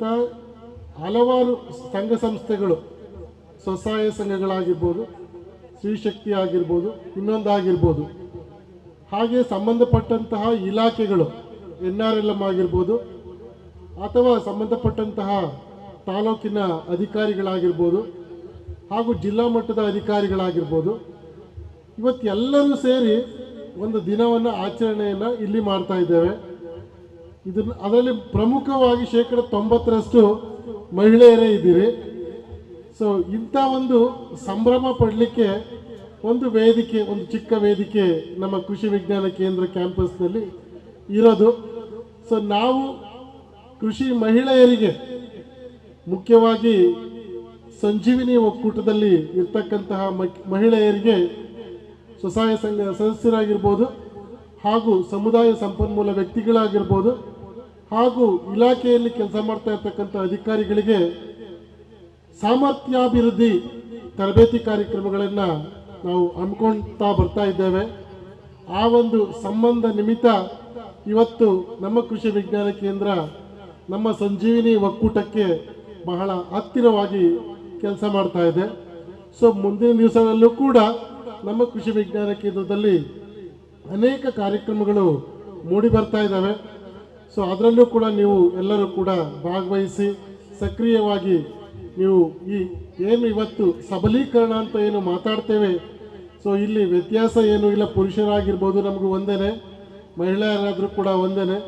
ಇರ್ತಕ್ಕಂಥ ಹಲವಾರು ಸಂಘ ಸಂಸ್ಥೆಗಳು, ಸ್ವಸಹಾಯ ಸಂಘಗಳಾಗಿರ್ಬೋದು ಸ್ತ್ರೀಶಕ್ತಿ ಆಗಿರ್ಬೋದು, ಇನ್ನೊಂದಾಗಿರ್ಬೋದು. ಹಾಗೆ ಸಂಬಂಧಪಟ್ಟಂತಹ ಇಲಾಖೆಗಳು, ಎನ್ ಆರ್ ಎಲ್ ಎಂ ಆಗಿರ್ಬೋದು, ಅಥವಾ ಸಂಬಂಧಪಟ್ಟಂತಹ ತಾಲೂಕಿನ ಅಧಿಕಾರಿಗಳಾಗಿರ್ಬೋದು, ಹಾಗೂ ಜಿಲ್ಲಾ ಮಟ್ಟದ ಅಧಿಕಾರಿಗಳಾಗಿರ್ಬೋದು ಇವತ್ತು ಎಲ್ಲರೂ ಸೇರಿ ಒಂದು ದಿನವನ್ನು ಆಚರಣೆಯನ್ನು ಇಲ್ಲಿ ಮಾಡ್ತಾ ಇದ್ದೇವೆ. ಇದನ್ನು ಅದರಲ್ಲಿ ಪ್ರಮುಖವಾಗಿ ಶೇಕಡ ತೊಂಬತ್ತರಷ್ಟು ಮಹಿಳೆಯರೇ ಇದ್ದೀರಿ. ಸೊ ಇಂಥ ಒಂದು ಸಂಭ್ರಮ ಪಡಲಿಕ್ಕೆ ಒಂದು ವೇದಿಕೆ, ಒಂದು ಚಿಕ್ಕ ವೇದಿಕೆ ನಮ್ಮ ಕೃಷಿ ವಿಜ್ಞಾನ ಕೇಂದ್ರ ಕ್ಯಾಂಪಸ್ನಲ್ಲಿ ಇರೋದು. ಸೊ ನಾವು ಕೃಷಿ ಮಹಿಳೆಯರಿಗೆ ಮುಖ್ಯವಾಗಿ ಸಂಜೀವಿನಿ ಒಕ್ಕೂಟದಲ್ಲಿ ಇರ್ತಕ್ಕಂತಹ ಮಹಿಳೆಯರಿಗೆ ಸ್ವಸಹಾಯ ಸಂಘ ಸದಸ್ಯರಾಗಿರ್ಬೋದು ಹಾಗೂ ಸಮುದಾಯ ಸಂಪನ್ಮೂಲ ವ್ಯಕ್ತಿಗಳಾಗಿರ್ಬೋದು. ಹಾಗೂ ಇಲಾಖೆಯಲ್ಲಿ ಕೆಲಸ ಮಾಡ್ತಾ ಇರ್ತಕ್ಕಂಥ ಅಧಿಕಾರಿಗಳಿಗೆ ಸಾಮರ್ಥ್ಯಾಭಿವೃದ್ಧಿ ತರಬೇತಿ ಕಾರ್ಯಕ್ರಮಗಳನ್ನು ನಾವು ಹಮ್ಮಿಕೊಳ್ತಾ ಬರ್ತಾ ಇದ್ದೇವೆ. ಆ ಒಂದು ಸಂಬಂಧ ನಿಮಿತ್ತ ಇವತ್ತು ನಮ್ಮ ಕೃಷಿ ವಿಜ್ಞಾನ ಕೇಂದ್ರ ನಮ್ಮ ಸಂಜೀವಿನಿ ಒಕ್ಕೂಟಕ್ಕೆ ಬಹಳ ಹತ್ತಿರವಾಗಿ ಕೆಲಸ ಮಾಡ್ತಾ ಇದೆ. ಸೊ, ಮುಂದಿನ ದಿವಸಗಳಲ್ಲೂ ಕೂಡ ನಮ್ಮ ಕೃಷಿ ವಿಜ್ಞಾನ ಕೇಂದ್ರದಲ್ಲಿ ಅನೇಕ ಕಾರ್ಯಕ್ರಮಗಳು ಮೂಡಿ ಬರ್ತಾ ಇದ್ದಾವೆ. ಸೊ ಅದರಲ್ಲೂ ಕೂಡ ನೀವು ಎಲ್ಲರೂ ಕೂಡ ಭಾಗವಹಿಸಿ ಸಕ್ರಿಯವಾಗಿ ನೀವು ಈ ಏನು ಇವತ್ತು ಸಬಲೀಕರಣ ಅಂತ ಏನು ಮಾತಾಡ್ತೇವೆ? ಸೊ ಇಲ್ಲಿ ವ್ಯತ್ಯಾಸ ಏನು ಇಲ್ಲ, ಪುರುಷರಾಗಿರ್ಬೋದು ನಮಗೂ ಒಂದೇನೆ, ಮಹಿಳೆಯರಾದರೂ ಕೂಡ ಒಂದೇ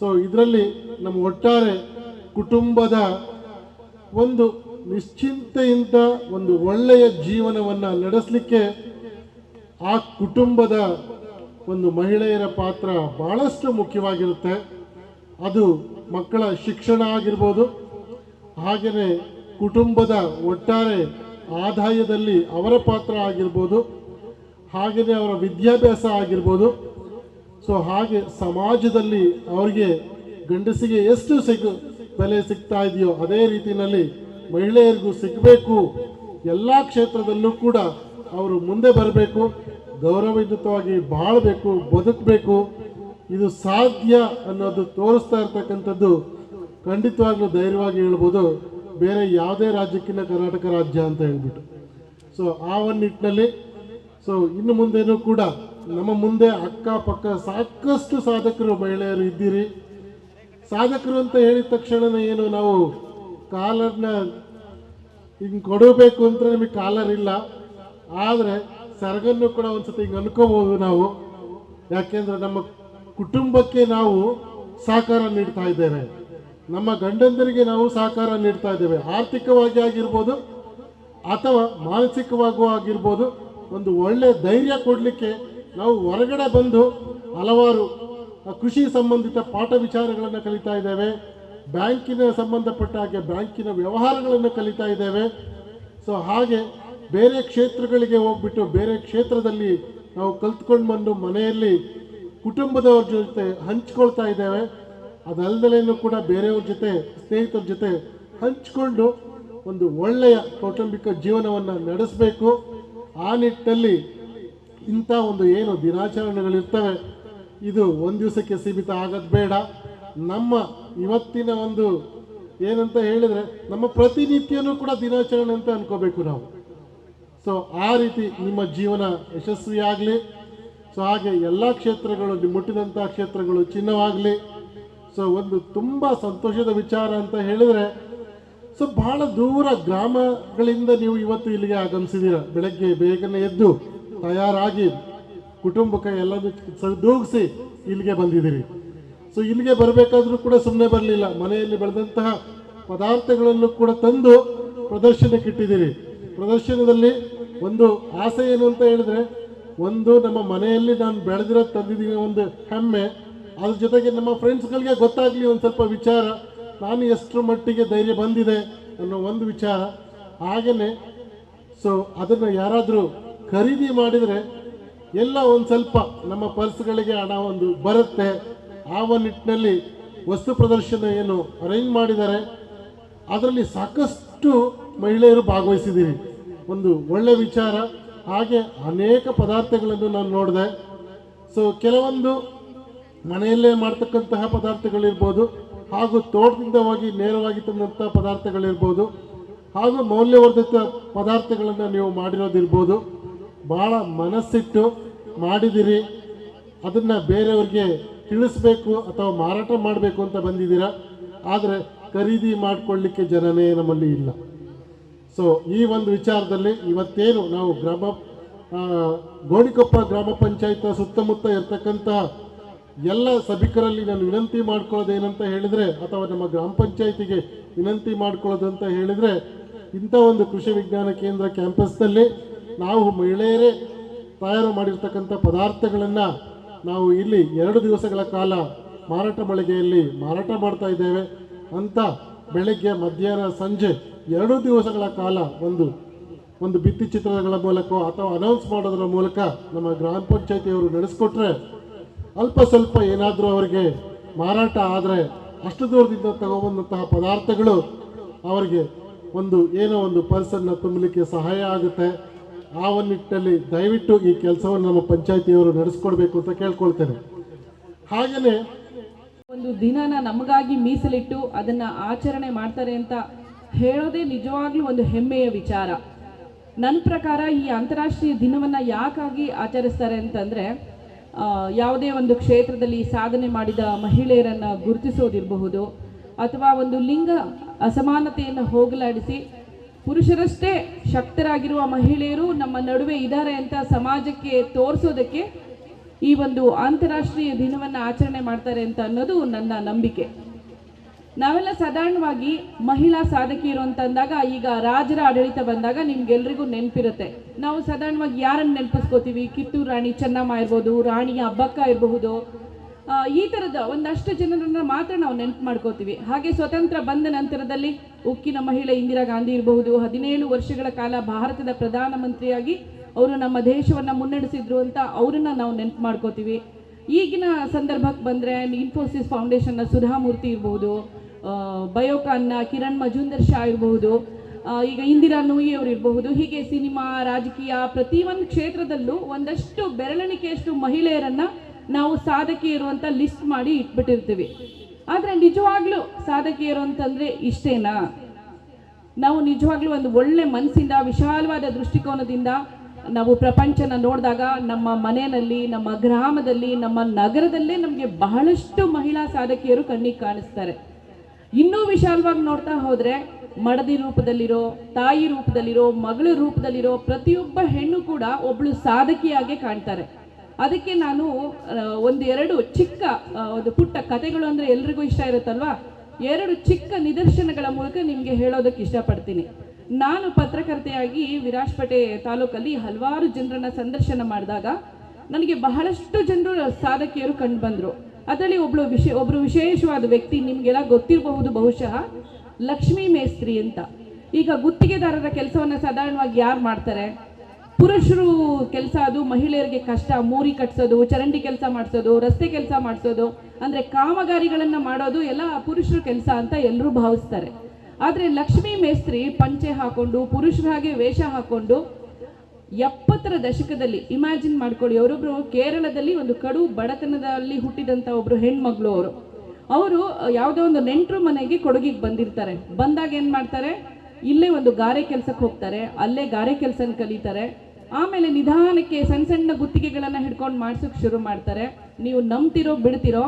ಸೊ ಇದರಲ್ಲಿ ನಮ್ಮ ಒಟ್ಟಾರೆ ಕುಟುಂಬದ ಒಂದು ನಿಶ್ಚಿಂತೆಯಿಂದ ಒಂದು ಒಳ್ಳೆಯ ಜೀವನವನ್ನು ನಡೆಸಲಿಕ್ಕೆ ಆ ಕುಟುಂಬದ ಒಂದು ಮಹಿಳೆಯರ ಪಾತ್ರ ಬಹಳಷ್ಟು ಮುಖ್ಯವಾಗಿರುತ್ತೆ. ಅದು ಮಕ್ಕಳ ಶಿಕ್ಷಣ ಆಗಿರ್ಬೋದು. ಹಾಗೆಯೇ ಕುಟುಂಬದ ಒಟ್ಟಾರೆ ಆದಾಯದಲ್ಲಿ ಅವರ ಪಾತ್ರ ಆಗಿರ್ಬೋದು. ಹಾಗೆಯೇ ಅವರ ವಿದ್ಯಾಭ್ಯಾಸ ಆಗಿರ್ಬೋದು. ಸೊ ಹಾಗೆ ಸಮಾಜದಲ್ಲಿ ಅವರಿಗೆ ಗಂಡಸಿಗೆ ಎಷ್ಟು ಸಿಗ, ಬೆಲೆ ಸಿಗ್ತಾ ಇದೆಯೋ ಅದೇ ರೀತಿಯಲ್ಲಿ ಮಹಿಳೆಯರಿಗೂ ಸಿಗಬೇಕು. ಎಲ್ಲ ಕ್ಷೇತ್ರದಲ್ಲೂ ಕೂಡ ಅವರು ಮುಂದೆ ಬರಬೇಕು. ಗೌರವಯುತವಾಗಿ ಬಾಳಬೇಕು, ಬದುಕಬೇಕು. ಇದು ಸಾಧ್ಯ ಅನ್ನೋದು ತೋರಿಸ್ತಾ ಇರ್ತಕ್ಕಂಥದ್ದು ಖಂಡಿತವಾಗ್ಲೂ ಧೈರ್ಯವಾಗಿ ಹೇಳ್ಬೋದು. ಬೇರೆ ಯಾವುದೇ ರಾಜ್ಯಕ್ಕಿಂತ ಕರ್ನಾಟಕ ರಾಜ್ಯ ಅಂತ ಹೇಳ್ಬಿಟ್ಟು. ಸೊ ಆ ಒಂದು ನಿಟ್ಟಿನಲ್ಲಿ ಸೊ ಇನ್ನು ಮುಂದೇನೂ ಕೂಡ ನಮ್ಮ ಮುಂದೆ ಅಕ್ಕಪಕ್ಕ ಸಾಕಷ್ಟು ಸಾಧಕರು, ಮಹಿಳೆಯರು ಇದ್ದೀರಿ. ಸಾಧಕರು ಅಂತ ಹೇಳಿದ ತಕ್ಷಣ ಏನು ನಾವು ಕಾಲರ್ನ ಹಿಂಗೆ ಕೊಡಬೇಕು ಅಂತ ನಮಗೆ ಕಾಲರ್ ಇಲ್ಲ. ಆದರೆ ಸರಗನ್ನು ಕೂಡ ಒಂದ್ಸತಿ ಹಿಂಗೆ ಅನ್ಕೋಬಹುದು ನಾವು. ಯಾಕೆಂದ್ರೆ ನಮ್ಮ ಕುಟುಂಬಕ್ಕೆ ನಾವು ಸಹಕಾರ ನೀಡ್ತಾ ಇದ್ದೇವೆ. ನಮ್ಮ ಗಂಡಂದರಿಗೆ ನಾವು ಸಹಕಾರ ನೀಡ್ತಾ ಇದ್ದೇವೆ. ಆರ್ಥಿಕವಾಗಿ ಆಗಿರ್ಬೋದು ಅಥವಾ ಮಾನಸಿಕವಾಗೂ ಆಗಿರ್ಬೋದು ಒಂದು ಒಳ್ಳೆಯ ಧೈರ್ಯ ಕೊಡಲಿಕ್ಕೆ ನಾವು ಹೊರಗಡೆ ಬಂದು ಹಲವಾರು ಕೃಷಿ ಸಂಬಂಧಿತ ಪಾಠ ವಿಚಾರಗಳನ್ನು ಕಲಿತಾ ಇದ್ದೇವೆ. ಬ್ಯಾಂಕಿನ ಸಂಬಂಧಪಟ್ಟ ಹಾಗೆ ಬ್ಯಾಂಕಿನ ವ್ಯವಹಾರಗಳನ್ನು ಕಲಿತಾ ಇದ್ದೇವೆ. ಸೊ ಹಾಗೆ ಬೇರೆ ಕ್ಷೇತ್ರಗಳಿಗೆ ಹೋಗ್ಬಿಟ್ಟು ಬೇರೆ ಕ್ಷೇತ್ರದಲ್ಲಿ ನಾವು ಕಲ್ತ್ಕೊಂಡು ಬಂದು ಮನೆಯಲ್ಲಿ ಕುಟುಂಬದವ್ರ ಜೊತೆ ಹಂಚ್ಕೊಳ್ತಾ ಇದ್ದೇವೆ. ಅದಲ್ಲದಲೇನು ಕೂಡ ಬೇರೆಯವ್ರ ಜೊತೆ, ಸ್ನೇಹಿತರ ಜೊತೆ ಹಂಚ್ಕೊಂಡು ಒಂದು ಒಳ್ಳೆಯ ಕೌಟುಂಬಿಕ ಜೀವನವನ್ನು ನಡೆಸಬೇಕು. ಆ ನಿಟ್ಟಿನಲ್ಲಿ ಇಂಥ ಒಂದು ಏನು ದಿನಾಚರಣೆಗಳಿರ್ತವೆ, ಇದು ಒಂದು ದಿವಸಕ್ಕೆ ಸೀಮಿತ ಆಗೋದು ಬೇಡ. ನಮ್ಮ ಇವತ್ತಿನ ಒಂದು ಏನಂತ ಹೇಳಿದರೆ, ನಮ್ಮ ಪ್ರತಿನಿತ್ಯನೂ ಕೂಡ ದಿನಾಚರಣೆ ಅಂತ ಅನ್ಕೋಬೇಕು ನಾವು. ಸೊ ಆ ರೀತಿ ನಿಮ್ಮ ಜೀವನ ಯಶಸ್ವಿಯಾಗಲಿ. ಸೊ ಹಾಗೆ ಎಲ್ಲ ಕ್ಷೇತ್ರಗಳು ಮುಟ್ಟಿದಂಥ ಕ್ಷೇತ್ರಗಳು ಚಿನ್ನವಾಗಲಿ, ಸೊ ಒಂದು ತುಂಬ ಸಂತೋಷದ ವಿಚಾರ ಅಂತ ಹೇಳಿದರೆ, ಸೊ ಬಹಳ ದೂರ ಗ್ರಾಮಗಳಿಂದ ನೀವು ಇವತ್ತು ಇಲ್ಲಿಗೆ ಆಗಮಿಸಿದ್ದೀರ ಬೆಳಗ್ಗೆ ಬೇಗನೆ ಎದ್ದು ತಯಾರಾಗಿ ಕುಟುಂಬಕ್ಕೆ ಎಲ್ಲದೂ ಸದೂಗಿಸಿ ಇಲ್ಲಿಗೆ ಬಂದಿದ್ದೀರಿ. ಸೊ ಇಲ್ಲಿಗೆ ಬರಬೇಕಾದ್ರೂ ಕೂಡ ಸುಮ್ಮನೆ ಬರಲಿಲ್ಲ. ಮನೆಯಲ್ಲಿ ಬೆಳೆದಂತಹ ಪದಾರ್ಥಗಳನ್ನು ಕೂಡ ತಂದು ಪ್ರದರ್ಶನಕ್ಕೆ ಇಟ್ಟಿದ್ದೀರಿ. ಪ್ರದರ್ಶನದಲ್ಲಿ ಒಂದು ಆಸೆ ಏನು ಅಂತ ಹೇಳಿದ್ರೆ ಒಂದು ನಮ್ಮ ಮನೆಯಲ್ಲಿ ನಾನು ಬೆಳೆದಿರೋ ತಂದಿದ್ದೀನಿ ಒಂದು ಹೆಮ್ಮೆ. ಅದ್ರ ಜೊತೆಗೆ ನಮ್ಮ ಫ್ರೆಂಡ್ಸ್ಗಳಿಗೆ ಗೊತ್ತಾಗಲಿ ಒಂದು ಸ್ವಲ್ಪ ವಿಚಾರ. ನಾನು ಎಷ್ಟರ ಮಟ್ಟಿಗೆ ಧೈರ್ಯ ಬಂದಿದೆ ಅನ್ನೋ ಒಂದು ವಿಚಾರ. ಹಾಗೆಯೇ ಸೊ ಅದನ್ನು ಯಾರಾದರೂ ಖರೀದಿ ಮಾಡಿದರೆ ಎಲ್ಲ ಒಂದು ಸ್ವಲ್ಪ ನಮ್ಮ ಪರ್ಸ್ಗಳಿಗೆ ಹಣ ಒಂದು ಬರುತ್ತೆ. ಆ ಒಂದು ನಿಟ್ಟಿನಲ್ಲಿ ವಸ್ತು ಪ್ರದರ್ಶನ ಏನು ಅರೇಂಜ್ ಮಾಡಿದ್ದಾರೆ. ಅದರಲ್ಲಿ ಸಾಕಷ್ಟು ಮಹಿಳೆಯರು ಭಾಗವಹಿಸಿದ್ದೀರಿ. ಒಂದು ಒಳ್ಳೆ ವಿಚಾರ. ಹಾಗೆ ಅನೇಕ ಪದಾರ್ಥಗಳನ್ನು ನಾನು ನೋಡಿದೆ. ಸೊ ಕೆಲವೊಂದು ಮನೆಯಲ್ಲೇ ಮಾಡ್ತಕ್ಕಂತಹ ಪದಾರ್ಥಗಳಿರ್ಬೋದು, ಹಾಗೂ ತೋಟದಿಂದ ಹೋಗಿ ನೇರವಾಗಿ ತಂದಂಥ ಪದಾರ್ಥಗಳಿರ್ಬೋದು, ಹಾಗೂ ಮೌಲ್ಯವರ್ಧಿತ ಪದಾರ್ಥಗಳನ್ನು ನೀವು ಮಾಡಿರೋದಿರ್ಬೋದು. ಭಾಳ ಮನಸ್ಸಿಟ್ಟು ಮಾಡಿದಿರಿ. ಅದನ್ನು ಬೇರೆಯವ್ರಿಗೆ ತಿಳಿಸ್ಬೇಕು ಅಥವಾ ಮಾರಾಟ ಮಾಡಬೇಕು ಅಂತ ಬಂದಿದ್ದೀರಾ? ಆದರೆ ಖರೀದಿ ಮಾಡಿಕೊಳ್ಳಿಕ್ಕೆ ಜನನೇ ನಮ್ಮಲ್ಲಿ ಇಲ್ಲ. ಸೊ ಈ ಒಂದು ವಿಚಾರದಲ್ಲಿ ಇವತ್ತೇನು ನಾವು ಗ್ರಾಮ ಗೋಣಿಕೊಪ್ಪ ಗ್ರಾಮ ಪಂಚಾಯತ್ ಸುತ್ತಮುತ್ತ ಇರ್ತಕ್ಕಂತಹ ಎಲ್ಲ ಸಭಿಕರಲ್ಲಿ ನಾನು ವಿನಂತಿ ಮಾಡ್ಕೊಳ್ಳೋದು ಏನಂತ ಹೇಳಿದರೆ, ಅಥವಾ ನಮ್ಮ ಗ್ರಾಮ ಪಂಚಾಯಿತಿಗೆ ವಿನಂತಿ ಮಾಡ್ಕೊಳ್ಳೋದು ಅಂತ ಹೇಳಿದರೆ, ಇಂಥ ಒಂದು ಕೃಷಿ ವಿಜ್ಞಾನ ಕೇಂದ್ರ ಕ್ಯಾಂಪಸ್ನಲ್ಲಿ ನಾವು ಮಹಿಳೆಯರೇ ತಯಾರು ಮಾಡಿರ್ತಕ್ಕಂಥ ಪದಾರ್ಥಗಳನ್ನು ನಾವು ಇಲ್ಲಿ ಎರಡು ದಿವಸಗಳ ಕಾಲ ಮಾರಾಟ ಮಳಿಗೆಯಲ್ಲಿ ಮಾರಾಟ ಮಾಡ್ತಾ ಇದ್ದೇವೆ. ಅಂತ ಬೆಳಗ್ಗೆ ಮಧ್ಯಾಹ್ನ ಸಂಜೆ ಎರಡು ದಿವಸಗಳ ಕಾಲ ಒಂದು ಒಂದು ಭಿತ್ತಿ ಚಿತ್ರಗಳ ಮೂಲಕ ಅಥವಾ ಅನೌನ್ಸ್ ಮಾಡೋದ್ರ ಮೂಲಕ ನಮ್ಮ ಗ್ರಾಮ ಪಂಚಾಯತಿಯವರು ನಡೆಸ್ಕೊಟ್ರೆ ಅಲ್ಪ ಸ್ವಲ್ಪ ಏನಾದರೂ ಅವರಿಗೆ ಮಾರಾಟ ಆದರೆ ಅಷ್ಟು ದೂರದಿಂದ ತಗೊಬಂದಂತಹ ಪದಾರ್ಥಗಳು ಅವರಿಗೆ ಒಂದು ಏನೋ ಒಂದು ಪರ್ಸನ್ನ ತುಂಬಲಿಕ್ಕೆ ಸಹಾಯ ಆಗುತ್ತೆ. ಆ ಒಂದು ದಯವಿಟ್ಟು ಈ ಕೆಲಸವನ್ನು ನಮ್ಮ ಪಂಚಾಯತಿಯವರು ನಡೆಸ್ಕೊಡ್ಬೇಕು ಅಂತ ಕೇಳ್ಕೊಳ್ತೇನೆ. ಹಾಗೆಯೇ ಒಂದು ದಿನನ ನಮಗಾಗಿ ಮೀಸಲಿಟ್ಟು ಅದನ್ನು ಆಚರಣೆ ಮಾಡ್ತಾರೆ ಅಂತ ಹೇಳೋದೇ ನಿಜವಾಗ್ಲೂ ಒಂದು ಹೆಮ್ಮೆಯ ವಿಚಾರ. ನನ್ನ ಪ್ರಕಾರ ಈ ಅಂತಾರಾಷ್ಟ್ರೀಯ ದಿನವನ್ನ ಯಾಕಾಗಿ ಆಚರಿಸ್ತಾರೆ ಅಂತಂದ್ರೆ ಯಾವುದೇ ಒಂದು ಕ್ಷೇತ್ರದಲ್ಲಿ ಸಾಧನೆ ಮಾಡಿದ ಮಹಿಳೆಯರನ್ನ ಗುರುತಿಸೋದಿರಬಹುದು ಅಥವಾ ಒಂದು ಲಿಂಗ ಅಸಮಾನತೆಯನ್ನು ಹೋಗಲಾಡಿಸಿ ಪುರುಷರಷ್ಟೇ ಶಕ್ತರಾಗಿರುವ ಮಹಿಳೆಯರು ನಮ್ಮ ನಡುವೆ ಇದ್ದಾರೆ ಅಂತ ಸಮಾಜಕ್ಕೆ ತೋರಿಸೋದಕ್ಕೆ ಈ ಒಂದು ಅಂತಾರಾಷ್ಟ್ರೀಯ ದಿನವನ್ನು ಆಚರಣೆ ಮಾಡ್ತಾರೆ ಅಂತ ಅನ್ನೋದು ನನ್ನ ನಂಬಿಕೆ. ನಾವೆಲ್ಲ ಸಾಧಾರಣವಾಗಿ ಮಹಿಳಾ ಸಾಧಕಿಯರು ಅಂತ ಅಂದಾಗ ಈಗ ರಾಜರ ಆಡಳಿತ ಬಂದಾಗ ನಿಮ್ಗೆಲ್ರಿಗೂ ನೆನಪಿರುತ್ತೆ. ನಾವು ಸಾಧಾರಣವಾಗಿ ಯಾರನ್ನು ನೆನಪಿಸ್ಕೋತೀವಿ? ಕಿತ್ತೂರು ರಾಣಿ ಚೆನ್ನಮ್ಮ ಇರ್ಬೋದು ರಾಣಿಯ ಹಬ್ಬಕ್ಕ ಇರಬಹುದು. ಈ ಥರದ ಒಂದಷ್ಟು ಜನರನ್ನ ಮಾತ್ರ ನಾವು ನೆನಪು ಮಾಡ್ಕೋತೀವಿ. ಹಾಗೆ ಸ್ವತಂತ್ರ ಬಂದ ನಂತರದಲ್ಲಿ ಉಕ್ಕಿನ ಮಹಿಳೆ ಇಂದಿರಾ ಗಾಂಧಿ ಇರಬಹುದು. ಹದಿನೇಳು ವರ್ಷಗಳ ಕಾಲ ಭಾರತದ ಪ್ರಧಾನಮಂತ್ರಿಯಾಗಿ ಅವರು ನಮ್ಮ ದೇಶವನ್ನು ಮುನ್ನಡೆಸಿದ್ರು ಅಂತ ಅವರನ್ನು ನಾವು ನೆನಪು ಮಾಡ್ಕೋತೀವಿ. ಈಗಿನ ಸಂದರ್ಭಕ್ಕೆ ಬಂದರೆ ಇನ್ಫೋಸಿಸ್ ಫೌಂಡೇಶನ್ನ ಸುಧಾಮೂರ್ತಿ ಇರಬಹುದು ಬಯೋಕಾನ್ನ ಕಿರಣ್ ಮಜುಂದರ್ ಶಾ ಇರಬಹುದು ಈಗ ಇಂದಿರಾ ನೂಯಿ ಅವರು ಇರಬಹುದು, ಹೀಗೆ ಸಿನಿಮಾ ರಾಜಕೀಯ ಪ್ರತಿಯೊಂದು ಕ್ಷೇತ್ರದಲ್ಲೂ ಒಂದಷ್ಟು ಬೆರಳೆಣಿಕೆಯಷ್ಟು ಮಹಿಳೆಯರನ್ನ ನಾವು ಸಾಧಕಿಯರು ಅಂತ ಲಿಸ್ಟ್ ಮಾಡಿ ಇಟ್ಬಿಟ್ಟಿರ್ತೀವಿ. ಆದರೆ ನಿಜವಾಗ್ಲೂ ಸಾಧಕಿಯರು ಅಂತಂದ್ರೆ ಇಷ್ಟೇನಾ? ನಾವು ನಿಜವಾಗ್ಲೂ ಒಂದು ಒಳ್ಳೆ ಮನಸ್ಸಿಂದ ವಿಶಾಲವಾದ ದೃಷ್ಟಿಕೋನದಿಂದ ನಾವು ಪ್ರಪಂಚನ ನೋಡಿದಾಗ ನಮ್ಮ ಮನೆಯಲ್ಲಿ, ನಮ್ಮ ಗ್ರಾಮದಲ್ಲಿ, ನಮ್ಮ ನಗರದಲ್ಲೇ ನಮಗೆ ಬಹಳಷ್ಟು ಮಹಿಳಾ ಸಾಧಕಿಯರು ಕಣ್ಣಿಗೆ ಕಾಣಿಸ್ತಾರೆ. ಇನ್ನೂ ವಿಶಾಲವಾಗಿ ನೋಡ್ತಾ ಹೋದರೆ ಮಡದಿ ರೂಪದಲ್ಲಿರೋ, ತಾಯಿ ರೂಪದಲ್ಲಿರೋ, ಮಗಳ ರೂಪದಲ್ಲಿರೋ ಪ್ರತಿಯೊಬ್ಬ ಹೆಣ್ಣು ಕೂಡ ಒಬ್ಬಳು ಸಾಧಕಿಯಾಗೆ ಕಾಣ್ತಾರೆ. ಅದಕ್ಕೆ ನಾನು ಒಂದೆರಡು ಚಿಕ್ಕ ಒಂದು ಪುಟ್ಟ ಕಥೆಗಳು ಅಂದ್ರೆ ಎಲ್ರಿಗೂ ಇಷ್ಟ ಇರುತ್ತಲ್ವಾ? ಎರಡು ಚಿಕ್ಕ ನಿದರ್ಶನಗಳ ಮೂಲಕ ನಿಮಗೆ ಹೇಳೋದಕ್ಕೆ ಇಷ್ಟಪಡ್ತೀನಿ. ನಾನು ಪತ್ರಕರ್ತೆಯಾಗಿ ವಿರಾಜಪೇಟೆ ತಾಲೂಕಲ್ಲಿ ಹಲವಾರು ಜನರನ್ನ ಸಂದರ್ಶನ ಮಾಡಿದಾಗ, ನನಗೆ ಬಹಳಷ್ಟು ಜನರು ಸಾಧಕಿಯರು ಕಂಡು ಬಂದರು. ಅದರಲ್ಲಿ ಒಬ್ಳು ವಿಶೇ, ಒಬ್ರು ವಿಶೇಷವಾದ ವ್ಯಕ್ತಿ ನಿಮಗೆಲ್ಲ ಗೊತ್ತಿರಬಹುದು ಬಹುಶಃ, ಲಕ್ಷ್ಮೀ ಮೇಸ್ತ್ರಿ ಅಂತ. ಈಗ ಗುತ್ತಿಗೆದಾರರ ಕೆಲಸವನ್ನು ಸಾಧಾರಣವಾಗಿ ಯಾರು ಮಾಡ್ತಾರೆ? ಪುರುಷರು ಕೆಲಸ ಅದು, ಮಹಿಳೆಯರಿಗೆ ಕಷ್ಟ, ಮೂರಿ ಕಟ್ಸೋದು, ಚರಂಡಿ ಕೆಲಸ ಮಾಡಿಸೋದು, ರಸ್ತೆ ಕೆಲಸ ಮಾಡಿಸೋದು, ಅಂದ್ರೆ ಕಾಮಗಾರಿಗಳನ್ನ ಮಾಡೋದು ಎಲ್ಲ ಪುರುಷರ ಕೆಲಸ ಅಂತ ಎಲ್ಲರೂ ಭಾವಿಸ್ತಾರೆ. ಆದರೆ ಲಕ್ಷ್ಮೀ ಮೇಸ್ತ್ರಿ ಪಂಚೆ ಹಾಕೊಂಡು ಪುರುಷರ ಹಾಗೆ ವೇಷ ಹಾಕೊಂಡು ಎಪ್ಪತ್ತರ ದಶಕದಲ್ಲಿ ಇಮ್ಯಾಜಿನ್ ಮಾಡ್ಕೊಳ್ಳಿ, ಅವರೊಬ್ರು ಕೇರಳದಲ್ಲಿ ಒಂದು ಕಡು ಬಡತನದಲ್ಲಿ ಹುಟ್ಟಿದಂತ ಒಬ್ರು ಹೆಣ್ಮಗಳು ಅವರು. ಅವರು ಯಾವುದೋ ಒಂದು ನೆಂಟರು ಮನೆಗೆ ಕೊಡಗಿಗೆ ಬಂದಿರ್ತಾರೆ. ಬಂದಾಗ ಏನು ಮಾಡ್ತಾರೆ? ಇಲ್ಲೇ ಒಂದು ಗಾರೆ ಕೆಲಸಕ್ಕೆ ಹೋಗ್ತಾರೆ, ಅಲ್ಲೇ ಗಾರೆ ಕೆಲಸನ ಕಲಿತಾರೆ. ಆಮೇಲೆ ನಿಧಾನಕ್ಕೆ ಸಣ್ಣ ಸಣ್ಣ ಗುತ್ತಿಗೆಗಳನ್ನು ಹಿಡ್ಕೊಂಡು ಮಾಡ್ಸೋಕೆ ಶುರು ಮಾಡ್ತಾರೆ. ನೀವು ನಂಬ್ತಿರೋ, ಬಿಡ್ತಿರೋ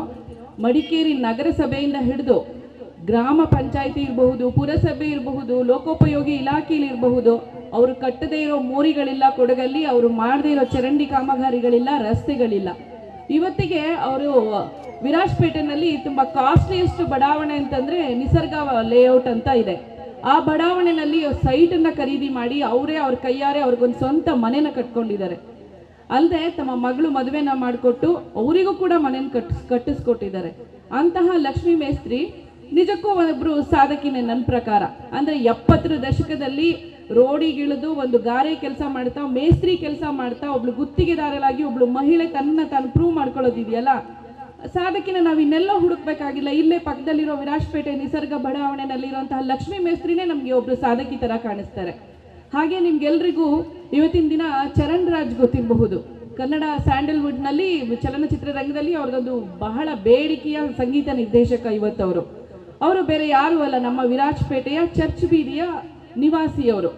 ಮಡಿಕೇರಿ ನಗರಸಭೆಯಿಂದ ಹಿಡಿದು ಗ್ರಾಮ ಪಂಚಾಯಿತಿ ಇರಬಹುದು, ಪುರಸಭೆ ಇರಬಹುದು, ಲೋಕೋಪಯೋಗಿ ಇಲಾಖೆಯಲ್ಲಿ ಇರಬಹುದು, ಅವರು ಕಟ್ಟದೇ ಇರೋ ಮೋರಿಗಳಿಲ್ಲ, ಕೊಡಗಲ್ಲಿ ಅವರು ಮಾಡದೇ ಇರೋ ಚರಂಡಿ ಕಾಮಗಾರಿಗಳಿಲ್ಲ, ರಸ್ತೆಗಳಿಲ್ಲ. ಇವತ್ತಿಗೆ ಅವರು ವಿರಾಜ್ಪೇಟೆನಲ್ಲಿ ತುಂಬ ಕಾಸ್ಟ್ಲಿಯಷ್ಟು ಬಡಾವಣೆ ಅಂತಂದ್ರೆ ನಿಸರ್ಗ ಲೇಔಟ್ ಅಂತ ಇದೆ. ಆ ಬಡಾವಣೆಯಲ್ಲಿ ಸೈಟನ್ನು ಖರೀದಿ ಮಾಡಿ ಅವರೇ ಅವ್ರ ಕೈಯಾರೆ ಅವ್ರಿಗೊಂದು ಸ್ವಂತ ಮನೆನ ಕಟ್ಕೊಂಡಿದ್ದಾರೆ. ಅಲ್ಲದೆ ತಮ್ಮ ಮಗಳು ಮದುವೆನ ಮಾಡಿಕೊಟ್ಟು ಅವರಿಗೂ ಕೂಡ ಮನೇನ ಕಟ್ ಕಟ್ಟಿಸ್ಕೊಟ್ಟಿದ್ದಾರೆ. ಅಂತಹ ಲಕ್ಷ್ಮೀ ಮೇಸ್ತ್ರಿ ನಿಜಕ್ಕೂ ಒಬ್ಬರು ಸಾಧಕಿನೇ ನನ್ನ ಪ್ರಕಾರ. ಅಂದರೆ ಎಪ್ಪತ್ತರ ದಶಕದಲ್ಲಿ ರೋಡಿಗಿಳಿದು ಒಂದು ಗಾರೆ ಕೆಲಸ ಮಾಡ್ತಾ, ಮೇಸ್ತ್ರಿ ಕೆಲಸ ಮಾಡ್ತಾ, ಒಬ್ಳು ಗುತ್ತಿಗೆದಾರರಾಗಿ ಒಬ್ಳು ಮಹಿಳೆ ತನ್ನ ತಾನು ಪ್ರೂವ್ ಮಾಡ್ಕೊಳ್ಳೋದಿದೆಯಲ್ಲ? ಸಾಧಕಿನ ನಾವು ಇನ್ನೆಲ್ಲೋ ಹುಡುಕ್ಬೇಕಾಗಿಲ್ಲ. ಇಲ್ಲೇ ಪಕ್ಕದಲ್ಲಿರೋ ವಿರಾಜ್ಪೇಟೆ ನಿಸರ್ಗ ಬಡಾವಣೆನಲ್ಲಿರುವಂತಹ ಲಕ್ಷ್ಮಿ ಮೇಸ್ತ್ರಿನೇ ನಮಗೆ ಒಬ್ರು ಸಾಧಕಿ ಥರ ಕಾಣಿಸ್ತಾರೆ. ಹಾಗೆ ನಿಮ್ಗೆಲ್ರಿಗೂ ಇವತ್ತಿನ ದಿನ ಚರಣ್ ರಾಜ್ ಗೊತ್ತಿರಬಹುದು. ಕನ್ನಡ ಸ್ಯಾಂಡಲ್ವುಡ್ನಲ್ಲಿ ಚಲನಚಿತ್ರ ರಂಗದಲ್ಲಿ ಅವ್ರದ್ದೊಂದು ಬಹಳ ಬೇಡಿಕೆಯ ಸಂಗೀತ ನಿರ್ದೇಶಕ ಇವತ್ತವರು. ಅವರು ಬೇರೆ ಯಾರು ಅಲ್ಲ, ನಮ್ಮ ವಿರಾಜಪೇಟೆಯ ಚರ್ಚ್ ಬೀದಿಯ ನಿವಾಸಿಯವರು.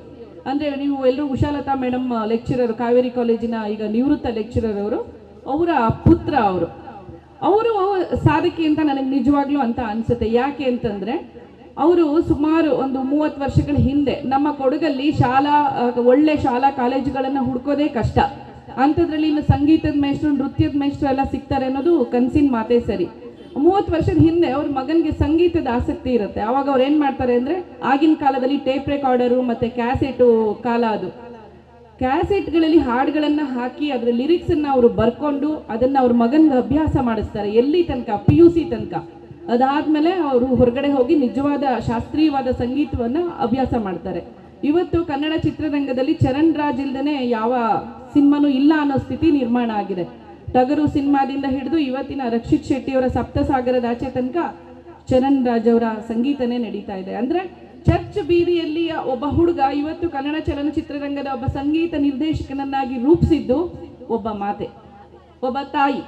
ಅಂದರೆ ನೀವು ಎಲ್ಲರೂ ಉಷಾಲತಾ ಮೇಡಮ್ ಲೆಕ್ಚರರ್ ಕಾವೇರಿ ಕಾಲೇಜಿನ ಈಗ ನಿವೃತ್ತ ಲೆಕ್ಚರರ್ ಅವರು, ಅವರ ಪುತ್ರ ಅವರು. ಅವರು ಸಾಧಕಿ ಅಂತ ನನಗೆ ನಿಜವಾಗ್ಲೂ ಅಂತ ಅನ್ಸುತ್ತೆ. ಯಾಕೆ ಅಂತಂದ್ರೆ, ಅವರು ಸುಮಾರು ಒಂದು ಮೂವತ್ತು ವರ್ಷಗಳ ಹಿಂದೆ ನಮ್ಮ ಕೊಡಗಲ್ಲಿ ಶಾಲಾ ಒಳ್ಳೆ ಶಾಲಾ ಕಾಲೇಜುಗಳನ್ನು ಹುಡ್ಕೋದೇ ಕಷ್ಟ. ಅಂಥದ್ರಲ್ಲಿ ಇನ್ನು ಸಂಗೀತದ ಮೇಷ್ಟ್ರು, ನೃತ್ಯದ ಮೇಷ್ಟ್ರು ಎಲ್ಲ ಸಿಗ್ತಾರೆ ಅನ್ನೋದು ಕನಸಿನ ಮಾತೇ ಸರಿ. ಮೂವತ್ತು ವರ್ಷದ ಹಿಂದೆ ಅವ್ರ ಮಗನಿಗೆ ಸಂಗೀತದ ಆಸಕ್ತಿ ಇರುತ್ತೆ. ಆವಾಗ ಅವ್ರು ಏನು ಮಾಡ್ತಾರೆ ಅಂದರೆ ಆಗಿನ ಕಾಲದಲ್ಲಿ ಟೇಪ್ ರೆಕಾರ್ಡರು ಮತ್ತು ಕ್ಯಾಸೆಟು ಕಾಲ ಅದು. ಕ್ಯಾಸೆಟ್ಗಳಲ್ಲಿ ಹಾಡುಗಳನ್ನು ಹಾಕಿ ಅದರ ಲಿರಿಕ್ಸನ್ನು ಅವರು ಬರ್ಕೊಂಡು ಅದನ್ನು ಅವ್ರ ಮಗನಿಗೆ ಅಭ್ಯಾಸ ಮಾಡಿಸ್ತಾರೆ. ಎಲ್ಲಿ ತನಕ? ಪಿ ಯು ಸಿ ತನಕ. ಅದಾದಮೇಲೆ ಅವರು ಹೊರಗಡೆ ಹೋಗಿ ನಿಜವಾದ ಶಾಸ್ತ್ರೀಯವಾದ ಸಂಗೀತವನ್ನು ಅಭ್ಯಾಸ ಮಾಡ್ತಾರೆ. ಇವತ್ತು ಕನ್ನಡ ಚಿತ್ರರಂಗದಲ್ಲಿ ಚರಣ್ ರಾಜ್ ಇಲ್ದೇ ಯಾವ ಸಿನಿಮಾನೂ ಇಲ್ಲ ಅನ್ನೋ ಸ್ಥಿತಿ ನಿರ್ಮಾಣ ಆಗಿದೆ. ಟಗರು ಸಿನಿಮಾದಿಂದ ಹಿಡಿದು ಇವತ್ತಿನ ರಕ್ಷಿತ್ ಶೆಟ್ಟಿಯವರ ಸಪ್ತಸಾಗರದ ಆಚೆ ತನಕ ಚರಣ್ ರಾಜ್ ಅವರ ಸಂಗೀತನೇ ನಡೀತಾ ಇದೆ. ಅಂದ್ರೆ ಚರ್ಚ್ ಬೀದಿಯಲ್ಲಿ ಒಬ್ಬ ಹುಡುಗ ಇವತ್ತು ಕನ್ನಡ ಚಲನಚಿತ್ರರಂಗದ ಒಬ್ಬ ಸಂಗೀತ ನಿರ್ದೇಶಕನನ್ನಾಗಿ ರೂಪಿಸಿದ್ದು ಒಬ್ಬ ಮಾತೆ, ಒಬ್ಬ ತಾಯಿ.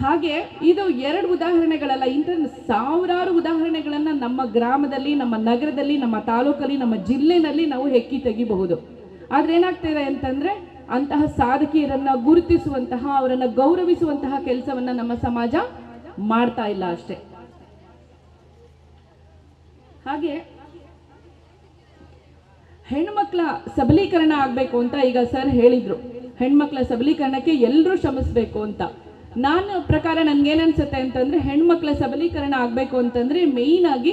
ಹಾಗೆ ಇದು ಎರಡು ಉದಾಹರಣೆಗಳಲ್ಲ, ಇಂಥ ಸಾವಿರಾರು ಉದಾಹರಣೆಗಳನ್ನು ನಮ್ಮ ಗ್ರಾಮದಲ್ಲಿ, ನಮ್ಮ ನಗರದಲ್ಲಿ, ನಮ್ಮ ತಾಲೂಕಲ್ಲಿ, ನಮ್ಮ ಜಿಲ್ಲೆನಲ್ಲಿ ನಾವು ಹೆಕ್ಕಿ ತೆಗಿಬಹುದು. ಆದ್ರೆ ಏನಾಗ್ತಿದೆ ಅಂತಂದ್ರೆ ಅಂತಹ ಸಾಧಕಿಯರನ್ನ ಗುರುತಿಸುವಂತಹ, ಅವರನ್ನ ಗೌರವಿಸುವಂತಹ ಕೆಲಸವನ್ನ ನಮ್ಮ ಸಮಾಜ ಮಾಡ್ತಾ ಇಲ್ಲ ಅಷ್ಟೇ. ಹಾಗೆ ಹೆಣ್ಮಕ್ಳ ಸಬಲೀಕರಣ ಆಗಬೇಕು ಅಂತ ಈಗ ಸರ್ ಹೇಳಿದ್ರು. ಹೆಣ್ಮಕ್ಳ ಸಬಲೀಕರಣಕ್ಕೆ ಎಲ್ಲರೂ ಶ್ರಮಿಸ್ಬೇಕು ಅಂತ. ನಾನು ಪ್ರಕಾರ ನನ್ಗೇನನ್ಸುತ್ತೆ ಅಂತಂದ್ರೆ ಹೆಣ್ಮಕ್ಳ ಸಬಲೀಕರಣ ಆಗಬೇಕು ಅಂತಂದ್ರೆ ಮೇಯ್ನ್ ಆಗಿ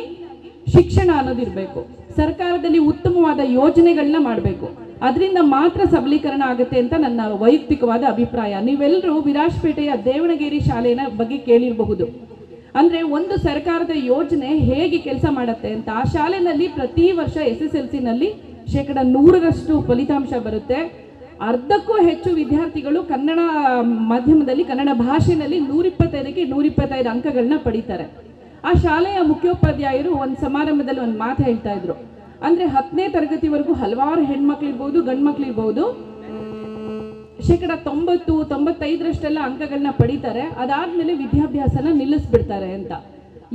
ಶಿಕ್ಷಣ ಅನ್ನೋದಿರಬೇಕು. ಸರ್ಕಾರದಲ್ಲಿ ಉತ್ತಮವಾದ ಯೋಜನೆಗಳನ್ನ ಮಾಡಬೇಕು. ಅದರಿಂದ ಮಾತ್ರ ಸಬಲೀಕರಣ ಆಗುತ್ತೆ ಅಂತ ನನ್ನ ವೈಯಕ್ತಿಕವಾದ ಅಭಿಪ್ರಾಯ. ನೀವೆಲ್ಲರೂ ವಿರಾಜಪೇಟೆಯ ದೇವಣಗೇರಿ ಶಾಲೆಯ ಬಗ್ಗೆ ಕೇಳಿರಬಹುದು. ಅಂದರೆ ಒಂದು ಸರ್ಕಾರದ ಯೋಜನೆ ಹೇಗೆ ಕೆಲಸ ಮಾಡುತ್ತೆ ಅಂತ, ಆ ಶಾಲೆಯಲ್ಲಿ ಪ್ರತಿ ವರ್ಷ ಎಸ್ ಎಸ್ ಎಲ್ ಸಿನಲ್ಲಿ ಶೇಕಡ ನೂರರಷ್ಟು ಫಲಿತಾಂಶ ಬರುತ್ತೆ. ಅರ್ಧಕ್ಕೂ ಹೆಚ್ಚು ವಿದ್ಯಾರ್ಥಿಗಳು ಕನ್ನಡ, ಮಾಧ್ಯಮದಲ್ಲಿ, ಕನ್ನಡ ಭಾಷೆಯಲ್ಲಿ ನೂರಿಪ್ಪತ್ತೈದಕ್ಕೆ ನೂರಿಪ್ಪತ್ತೈದು ಅಂಕಗಳನ್ನ ಪಡಿತಾರೆ. ಆ ಶಾಲೆಯ ಮುಖ್ಯೋಪಾಧ್ಯಾಯರು ಒಂದು ಸಮಾರಂಭದಲ್ಲಿ ಒಂದು ಮಾತು ಹೇಳ್ತಾ ಇದ್ರು. ಅಂದ್ರೆ ಹತ್ತನೇ ತರಗತಿವರೆಗೂ ಹಲವಾರು ಹೆಣ್ಮಕ್ಳಿರ್ಬೋದು ಗಂಡು ಮಕ್ಳಿರ್ಬೋದು ಶೇಕಡ ತೊಂಬತ್ತು, ತೊಂಬತ್ತೈದರಷ್ಟೆಲ್ಲ ಅಂಕಗಳನ್ನ ಪಡಿತಾರೆ. ಅದಾದ್ಮೇಲೆ ವಿದ್ಯಾಭ್ಯಾಸನ ನಿಲ್ಲಿಸ್ಬಿಡ್ತಾರೆ ಅಂತ.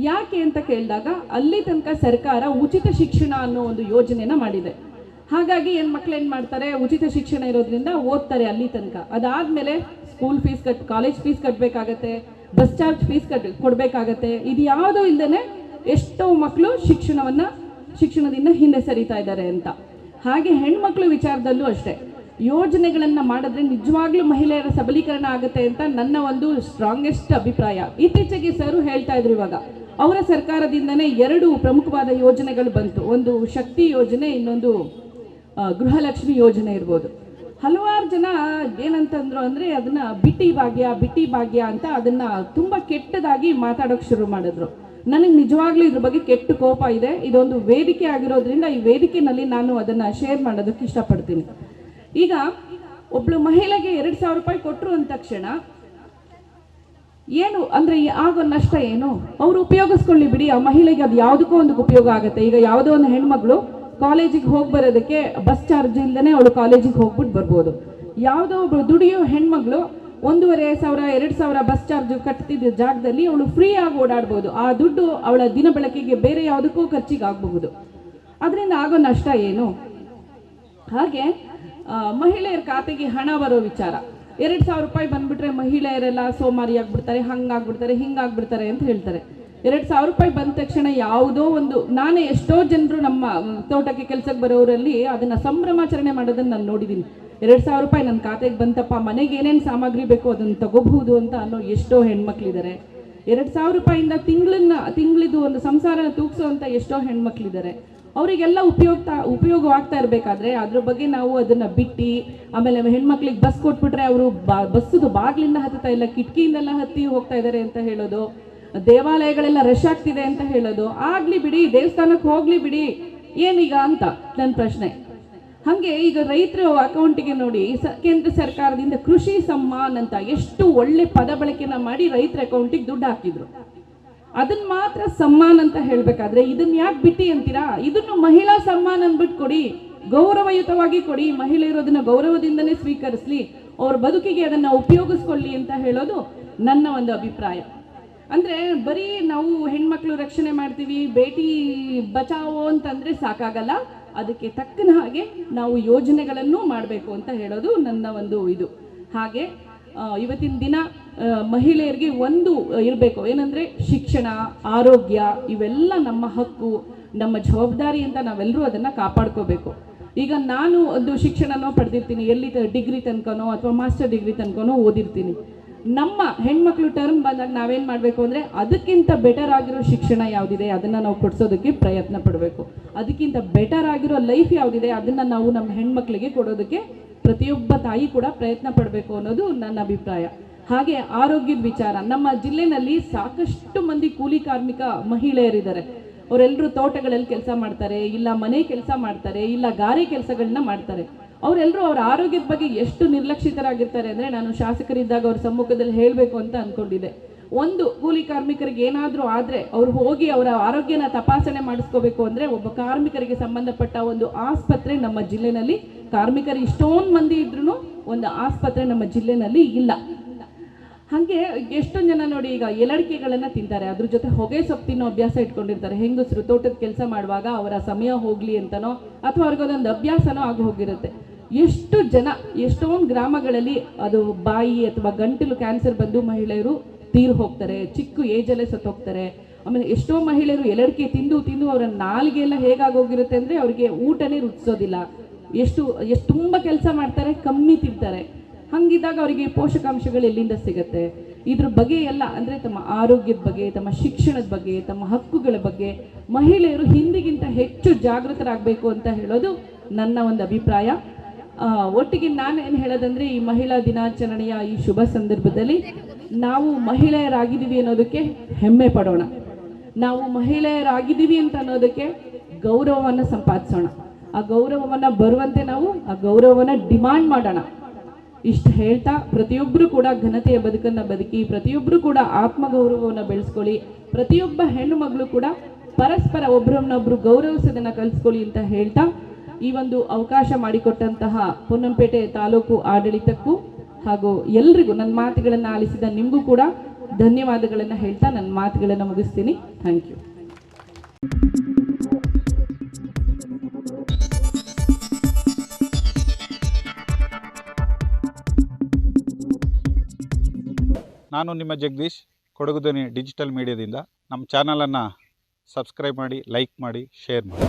ಯಾಕೆ ಅಂತ ಕೇಳಿದಾಗ ಅಲ್ಲಿ ತನಕ ಸರ್ಕಾರ ಉಚಿತ ಶಿಕ್ಷಣ ಅನ್ನೋ ಒಂದು ಯೋಜನೆನ ಮಾಡಿದೆ. ಹಾಗಾಗಿ ಏನ್ ಮಕ್ಳು ಏನ್ ಮಾಡ್ತಾರೆ? ಉಚಿತ ಶಿಕ್ಷಣ ಇರೋದ್ರಿಂದ ಓದ್ತಾರೆ ಅಲ್ಲಿ ತನಕ. ಅದಾದ್ಮೇಲೆ ಸ್ಕೂಲ್ ಫೀಸ್ ಕಟ್ ಕಾಲೇಜ್ ಫೀಸ್ ಕಟ್ಟಬೇಕಾಗತ್ತೆ ಬಸ್ ಚಾರ್ಜ್ ಫೀಸ್ ಕಟ್, ಕೊಡಬೇಕಾಗತ್ತೆ. ಇದು ಯಾವುದೂ ಇಲ್ಲದೇ ಎಷ್ಟೋ ಮಕ್ಕಳು ಶಿಕ್ಷಣವನ್ನ ಶಿಕ್ಷಣದಿಂದ ಹಿಂದೆ ಸರಿತಾ ಇದ್ದಾರೆ ಅಂತ. ಹಾಗೆ ಹೆಣ್ಮಕ್ಳು ವಿಚಾರದಲ್ಲೂ ಅಷ್ಟೇ. ಯೋಜನೆಗಳನ್ನು ಮಾಡಿದ್ರೆ ನಿಜವಾಗ್ಲೂ ಮಹಿಳೆಯರ ಸಬಲೀಕರಣ ಆಗುತ್ತೆ ಅಂತ ನನ್ನ ಒಂದು ಸ್ಟ್ರಾಂಗೆಸ್ಟ್ ಅಭಿಪ್ರಾಯ. ಇತ್ತೀಚೆಗೆ ಸರ್ ಹೇಳ್ತಾ ಇದ್ರು ಇವಾಗ. ಅವರ ಸರ್ಕಾರದಿಂದನೇ ಎರಡು ಪ್ರಮುಖವಾದ ಯೋಜನೆಗಳು ಬಂತು. ಒಂದು ಶಕ್ತಿ ಯೋಜನೆ, ಇನ್ನೊಂದು ಗೃಹಲಕ್ಷ್ಮಿ ಯೋಜನೆ ಇರ್ಬೋದು. ಹಲವಾರು ಜನ ಏನಂತಂದ್ರು ಅಂದ್ರೆ ಅದನ್ನ ಬಿಟ್ಟಿ ಭಾಗ್ಯ ಬಿಟ್ಟಿ ಭಾಗ್ಯ ಅಂತ ಅದನ್ನ ತುಂಬಾ ಕೆಟ್ಟದಾಗಿ ಮಾತಾಡೋಕೆ ಶುರು ಮಾಡಿದ್ರು. ನನಗೆ ನಿಜವಾಗ್ಲೂ ಇದ್ರ ಬಗ್ಗೆ ಕೆಟ್ಟ ಕೋಪ ಇದೆ. ಇದೊಂದು ವೇದಿಕೆ ಆಗಿರೋದ್ರಿಂದ ಈ ವೇದಿಕೆನಲ್ಲಿ ನಾನು ಅದನ್ನ ಶೇರ್ ಮಾಡೋದಕ್ಕೆ ಇಷ್ಟಪಡ್ತೀನಿ. ಈಗ ಒಬ್ಳು ಮಹಿಳೆಗೆ ಎರಡ್ ಸಾವಿರ ರೂಪಾಯಿ ಕೊಟ್ಟರು ಅಂದ ತಕ್ಷಣ, ಏನು ಅಂದ್ರೆ ಆಗೋ ನಷ್ಟ ಏನು? ಅವ್ರು ಉಪಯೋಗಿಸ್ಕೊಳ್ಳಿ ಬಿಡಿ, ಆ ಮಹಿಳೆಗೆ ಅದು ಯಾವುದಕ್ಕೂ ಒಂದು ಉಪಯೋಗ ಆಗುತ್ತೆ. ಈಗ ಯಾವುದೋ ಒಂದು ಹೆಣ್ಮಗಳು ಕಾಲೇಜಿಗೆ ಹೋಗಿ ಬರೋದಕ್ಕೆ ಬಸ್ ಚಾರ್ಜ್ ಇಲ್ಲದೇ ಅವಳು ಕಾಲೇಜಿಗೆ ಹೋಗ್ಬಿಟ್ಟು ಬರ್ಬೋದು. ಯಾವುದೋ ಒಬ್ಬಳು ದುಡಿಯೋ ಹೆಣ್ಮಗಳು ಒಂದೂವರೆ ಸಾವಿರ, ಎರಡು ಸಾವಿರ ಬಸ್ ಚಾರ್ಜ್ ಕಟ್ತಿದ್ದ ಜಾಗದಲ್ಲಿ ಅವಳು ಫ್ರೀ ಆಗಿ ಓಡಾಡ್ಬೋದು. ಆ ದುಡ್ಡು ಅವಳ ದಿನ ಬಳಕೆಗೆ ಬೇರೆ ಯಾವುದಕ್ಕೂ ಖರ್ಚಿಗೆ ಆಗಬಹುದು. ಅದರಿಂದ ಆಗೋ ನಷ್ಟ ಏನು? ಹಾಗೆ ಮಹಿಳೆಯರ ಖಾತೆಗೆ ಹಣ ಬರೋ ವಿಚಾರ. ಎರಡು ಸಾವಿರ ರೂಪಾಯಿ ಬಂದ್ಬಿಟ್ರೆ ಮಹಿಳೆಯರೆಲ್ಲ ಸೋಮಾರಿ ಆಗ್ಬಿಡ್ತಾರೆ ಹಂಗಾಗ್ಬಿಡ್ತಾರೆ ಹಿಂಗಾಗ್ಬಿಡ್ತಾರೆ ಅಂತ ಹೇಳ್ತಾರೆ. ಎರಡು ಸಾವಿರ ರೂಪಾಯಿ ಬಂದ ತಕ್ಷಣ ಯಾವುದೋ ಒಂದು, ನಾನೇ ಎಷ್ಟೋ ಜನರು ನಮ್ಮ ತೋಟಕ್ಕೆ ಕೆಲಸಕ್ಕೆ ಬರೋರಲ್ಲಿ ಅದನ್ನು ಸಂಭ್ರಮಾಚರಣೆ ಮಾಡೋದನ್ನು ನಾನು ನೋಡಿದ್ದೀನಿ ಎರಡು ಸಾವಿರ ರೂಪಾಯಿ ನನ್ನ ಖಾತೆಗೆ ಬಂತಪ್ಪ, ಮನೆಗೆ ಏನೇನು ಸಾಮಗ್ರಿ ಬೇಕು ಅದನ್ನು ತಗೋಬಹುದು ಅಂತ ಅನ್ನೋ ಎಷ್ಟೋ ಹೆಣ್ಮಕ್ಳಿದ್ದಾರೆ. ಎರಡು ಸಾವಿರ ರೂಪಾಯಿಂದ ತಿಂಗಳನ್ನ, ತಿಂಗಳಿದು ಒಂದು ಸಂಸಾರನ ಅಂತ ಎಷ್ಟೋ ಹೆಣ್ಮಕ್ಳಿದ್ದಾರೆ. ಅವರಿಗೆಲ್ಲ ಉಪಯೋಗ ಉಪಯೋಗವಾಗ್ತಾ ಇರಬೇಕಾದ್ರೆ ಅದ್ರ ಬಗ್ಗೆ ನಾವು ಅದನ್ನು ಬಿಟ್ಟು, ಆಮೇಲೆ ಹೆಣ್ಮಕ್ಳಿಗೆ ಬಸ್ ಕೊಟ್ಬಿಟ್ರೆ ಅವರು ಬಾ, ಬಸ್ಸದು ಬಾಗಿಲಿಂದ ಹತ್ತುತ್ತಾ ಇಲ್ಲ, ಕಿಟಕಿಯಿಂದೆಲ್ಲ ಹತ್ತಿ ಹೋಗ್ತಾ ಇದ್ದಾರೆ ಅಂತ ಹೇಳೋದು, ದೇವಾಲಯಗಳೆಲ್ಲ ರಶ್ ಆಗ್ತಿದೆ ಅಂತ ಹೇಳೋದು, ಆಗಲಿ ಬಿಡಿ, ದೇವಸ್ಥಾನಕ್ಕೆ ಹೋಗಲಿ ಬಿಡಿ, ಏನೀಗ ಅಂತ ನನ್ನ ಪ್ರಶ್ನೆ. ಹಾಗೆ ಈಗ ರೈತರ ಅಕೌಂಟಿಗೆ ನೋಡಿ ಸ- ಕೇಂದ್ರ ಸರ್ಕಾರದಿಂದ ಕೃಷಿ ಸಮ್ಮಾನ್ ಅಂತ ಎಷ್ಟು ಒಳ್ಳೆ ಪದ ಬಳಕೆನ ಮಾಡಿ ರೈತರ ಅಕೌಂಟಿಗೆ ದುಡ್ಡು ಹಾಕಿದ್ರು. ಅದನ್ನ ಮಾತ್ರ ಸಮ್ಮಾನ್ ಅಂತ ಹೇಳಬೇಕಾದ್ರೆ ಇದನ್ನ ಯಾಕೆ ಬಿಟ್ಟಿ ಅಂತೀರಾ? ಇದನ್ನು ಮಹಿಳಾ ಸಮ್ಮಾನ್ ಅಂದ್ಬಿಟ್ಟು ಕೊಡಿ, ಗೌರವಯುತವಾಗಿ ಕೊಡಿ ಮಹಿಳೆ ಇರೋದನ್ನ ಗೌರವದಿಂದನೇ ಸ್ವೀಕರಿಸ್ಲಿ, ಅವ್ರ ಬದುಕಿಗೆ ಅದನ್ನ ಉಪಯೋಗಿಸ್ಕೊಳ್ಳಿ ಅಂತ ಹೇಳೋದು ನನ್ನ ಒಂದು ಅಭಿಪ್ರಾಯ. ಅಂದರೆ ಬರೀ ನಾವು ಹೆಣ್ಮಕ್ಳು ರಕ್ಷಣೆ ಮಾಡ್ತೀವಿ, ಬೇಟಿ ಬಚಾವೋ ಅಂತಂದರೆ ಸಾಕಾಗಲ್ಲ. ಅದಕ್ಕೆ ತಕ್ಕನ ಹಾಗೆ ನಾವು ಯೋಜನೆಗಳನ್ನು ಮಾಡಬೇಕು ಅಂತ ಹೇಳೋದು ನನ್ನ ಒಂದು ಇದು. ಹಾಗೆ ಇವತ್ತಿನ ದಿನ ಮಹಿಳೆಯರಿಗೆ ಒಂದು ಇರಬೇಕು. ಏನಂದರೆ ಶಿಕ್ಷಣ, ಆರೋಗ್ಯ, ಇವೆಲ್ಲ ನಮ್ಮ ಹಕ್ಕು, ನಮ್ಮ ಜವಾಬ್ದಾರಿ ಅಂತ ನಾವೆಲ್ಲರೂ ಅದನ್ನು ಕಾಪಾಡ್ಕೋಬೇಕು. ಈಗ ನಾನು ಒಂದು ಶಿಕ್ಷಣನೋ ಪಡೆದಿರ್ತೀನಿ. ಎಲ್ಲಿ ಡಿಗ್ರಿ ತನಕನೋ ಅಥವಾ ಮಾಸ್ಟರ್ ಡಿಗ್ರಿ ತನಕನೋ ಓದಿರ್ತೀನಿ. ನಮ್ಮ ಹೆಣ್ಮಕ್ಳು ಟರ್ಮ್ ಬಂದಾಗ ನಾವೇನು ಮಾಡಬೇಕು ಅಂದರೆ ಅದಕ್ಕಿಂತ ಬೆಟರ್ ಆಗಿರೋ ಶಿಕ್ಷಣ ಯಾವುದಿದೆ ಅದನ್ನು ನಾವು ಕೊಡಿಸೋದಕ್ಕೆ ಪ್ರಯತ್ನ ಪಡಬೇಕು. ಅದಕ್ಕಿಂತ ಬೆಟರ್ ಆಗಿರೋ ಲೈಫ್ ಯಾವುದಿದೆ ಅದನ್ನು ನಾವು ನಮ್ಮ ಹೆಣ್ಮಕ್ಳಿಗೆ ಕೊಡೋದಕ್ಕೆ ಪ್ರತಿಯೊಬ್ಬ ತಾಯಿ ಕೂಡ ಪ್ರಯತ್ನ ಪಡಬೇಕು ಅನ್ನೋದು ನನ್ನ ಅಭಿಪ್ರಾಯ. ಹಾಗೆ ಆರೋಗ್ಯದ ವಿಚಾರ, ನಮ್ಮ ಜಿಲ್ಲೆನಲ್ಲಿ ಸಾಕಷ್ಟು ಮಂದಿ ಕೂಲಿ ಕಾರ್ಮಿಕ ಮಹಿಳೆಯರಿದ್ದಾರೆ. ಅವರೆಲ್ಲರೂ ತೋಟಗಳಲ್ಲಿ ಕೆಲಸ ಮಾಡ್ತಾರೆ, ಇಲ್ಲ ಮನೆ ಕೆಲಸ ಮಾಡ್ತಾರೆ, ಇಲ್ಲ ಗಾರೆ ಕೆಲಸಗಳನ್ನ ಮಾಡ್ತಾರೆ. ಅವರೆಲ್ಲರೂ ಅವರ ಆರೋಗ್ಯದ ಬಗ್ಗೆ ಎಷ್ಟು ನಿರ್ಲಕ್ಷಿತರಾಗಿರ್ತಾರೆ ಅಂದರೆ ನಾನು ಶಾಸಕರಿದ್ದಾಗ ಅವ್ರ ಸಮ್ಮುಖದಲ್ಲಿ ಹೇಳಬೇಕು ಅಂತ ಅಂದ್ಕೊಂಡಿದ್ದೆ ಒಂದು ಕೂಲಿ ಕಾರ್ಮಿಕರಿಗೆ ಏನಾದರೂ ಆದರೆ ಅವ್ರು ಹೋಗಿ ಅವರ ಆರೋಗ್ಯನ ತಪಾಸಣೆ ಮಾಡಿಸ್ಕೋಬೇಕು ಅಂದರೆ ಒಬ್ಬ ಕಾರ್ಮಿಕರಿಗೆ ಸಂಬಂಧಪಟ್ಟ ಒಂದು ಆಸ್ಪತ್ರೆ ನಮ್ಮ ಜಿಲ್ಲೆನಲ್ಲಿ. ಕಾರ್ಮಿಕರು ಇಷ್ಟೊಂದು ಮಂದಿ ಇದ್ರೂ ಒಂದು ಆಸ್ಪತ್ರೆ ನಮ್ಮ ಜಿಲ್ಲೆನಲ್ಲಿ ಇಲ್ಲ. ಹಾಗೆ ಎಷ್ಟೊಂದು ಜನ ನೋಡಿ ಈಗ ಎಲಡಿಕೆಗಳನ್ನ ತಿಂತಾರೆ. ಅದ್ರ ಜೊತೆ ಹೊಗೆ ಸೊಪ್ಪು ತಿನ್ನೋ ಅಭ್ಯಾಸ ಇಟ್ಕೊಂಡಿರ್ತಾರೆ. ಹೆಂಗಸರು ತೋಟದ ಕೆಲಸ ಮಾಡುವಾಗ ಅವರ ಸಮಯ ಹೋಗ್ಲಿ ಅಂತನೋ ಅಥವಾ ಅವ್ರಿಗೊಂದೊಂದು ಅಭ್ಯಾಸನೋ ಆಗಿ ಹೋಗಿರುತ್ತೆ. ಎಷ್ಟು ಜನ, ಎಷ್ಟೊಂದು ಗ್ರಾಮಗಳಲ್ಲಿ ಅದು ಬಾಯಿ ಅಥವಾ ಗಂಟಲು ಕ್ಯಾನ್ಸರ್ ಬಂದು ಮಹಿಳೆಯರು ತೀರು ಹೋಗ್ತಾರೆ, ಚಿಕ್ಕ ಏಜಲ್ಲೇ ಸತ್ತೋಗ್ತಾರೆ. ಆಮೇಲೆ ಎಷ್ಟೋ ಮಹಿಳೆಯರು ಎಲಡಿಕೆ ತಿಂದು ತಿಂದು ಅವರ ನಾಲಿಗೆ ಎಲ್ಲ ಹೇಗಾಗೋಗಿರುತ್ತೆ ಅಂದರೆ ಅವರಿಗೆ ಊಟನೇ ರುಚಿಸೋದಿಲ್ಲ ಎಷ್ಟು ಎಷ್ಟು ತುಂಬ ಕೆಲಸ ಮಾಡ್ತಾರೆ, ಕಮ್ಮಿ ತಿಂತಾರೆ. ಹಂಗಿದ್ದಾಗ ಅವರಿಗೆ ಪೋಷಕಾಂಶಗಳು ಎಲ್ಲಿಂದ ಸಿಗುತ್ತೆ? ಇದ್ರ ಬಗ್ಗೆ ಎಲ್ಲ ಅಂದರೆ ತಮ್ಮ ಆರೋಗ್ಯದ ಬಗ್ಗೆ, ತಮ್ಮ ಶಿಕ್ಷಣದ ಬಗ್ಗೆ, ತಮ್ಮ ಹಕ್ಕುಗಳ ಬಗ್ಗೆ ಮಹಿಳೆಯರು ಹಿಂದಿಗಿಂತ ಹೆಚ್ಚು ಜಾಗೃತರಾಗಬೇಕು ಅಂತ ಹೇಳೋದು ನನ್ನ ಒಂದು ಅಭಿಪ್ರಾಯ. ಒಟ್ಟಿಗೆ ನಾನು ಏನು ಹೇಳೋದಂದ್ರೆ ಈ ಮಹಿಳಾ ದಿನಾಚರಣೆಯ ಈ ಶುಭ ಸಂದರ್ಭದಲ್ಲಿ ನಾವು ಮಹಿಳೆಯರಾಗಿದ್ದೀವಿ ಅನ್ನೋದಕ್ಕೆ ಹೆಮ್ಮೆ ಪಡೋಣ. ನಾವು ಮಹಿಳೆಯರಾಗಿದ್ದೀವಿ ಅಂತ ಅನ್ನೋದಕ್ಕೆ ಗೌರವವನ್ನು ಸಂಪಾದಿಸೋಣ. ಆ ಗೌರವವನ್ನು ಬರುವಂತೆ ನಾವು ಆ ಗೌರವವನ್ನು ಡಿಮಾಂಡ್ ಮಾಡೋಣ. ಇಷ್ಟು ಹೇಳ್ತಾ ಪ್ರತಿಯೊಬ್ಬರು ಕೂಡ ಘನತೆಯ ಬದುಕನ್ನು ಬದುಕಿ ಪ್ರತಿಯೊಬ್ಬರು ಕೂಡ ಆತ್ಮಗೌರವವನ್ನು ಬೆಳೆಸ್ಕೊಳ್ಳಿ, ಪ್ರತಿಯೊಬ್ಬ ಹೆಣ್ಣು ಮಗಳು ಕೂಡ ಪರಸ್ಪರ ಒಬ್ಬರನ್ನೊಬ್ರು ಗೌರವಿಸೋದನ್ನು ಕಲಿಸ್ಕೊಳ್ಳಿ ಅಂತ ಹೇಳ್ತಾ ಈ ಒಂದು ಅವಕಾಶ ಮಾಡಿಕೊಟ್ಟಂತಹ ಪೊನ್ನಂಪೇಟೆ ತಾಲೂಕು ಆಡಳಿತಕ್ಕೂ ಹಾಗೂ ಎಲ್ರಿಗೂ ನನ್ನ ಮಾತುಗಳನ್ನು ಆಲಿಸಿದ ನಿಮಗೂ ಕೂಡ ಧನ್ಯವಾದಗಳನ್ನು ಹೇಳ್ತಾ ನನ್ನ ಮಾತುಗಳನ್ನು ಮುಗಿಸ್ತೀನಿ. ಥ್ಯಾಂಕ್ ಯು ನಾನು ನಿಮ್ಮ ಜಗದೀಶ್ ಕೊಡಗುದನಿ ಡಿಜಿಟಲ್ ಮೀಡಿಯಾದಿಂದ. ನಮ್ಮ ಚಾನಲನ್ನು ಸಬ್ಸ್ಕ್ರೈಬ್ ಮಾಡಿ, ಲೈಕ್ ಮಾಡಿ, ಶೇರ್ ಮಾಡಿ.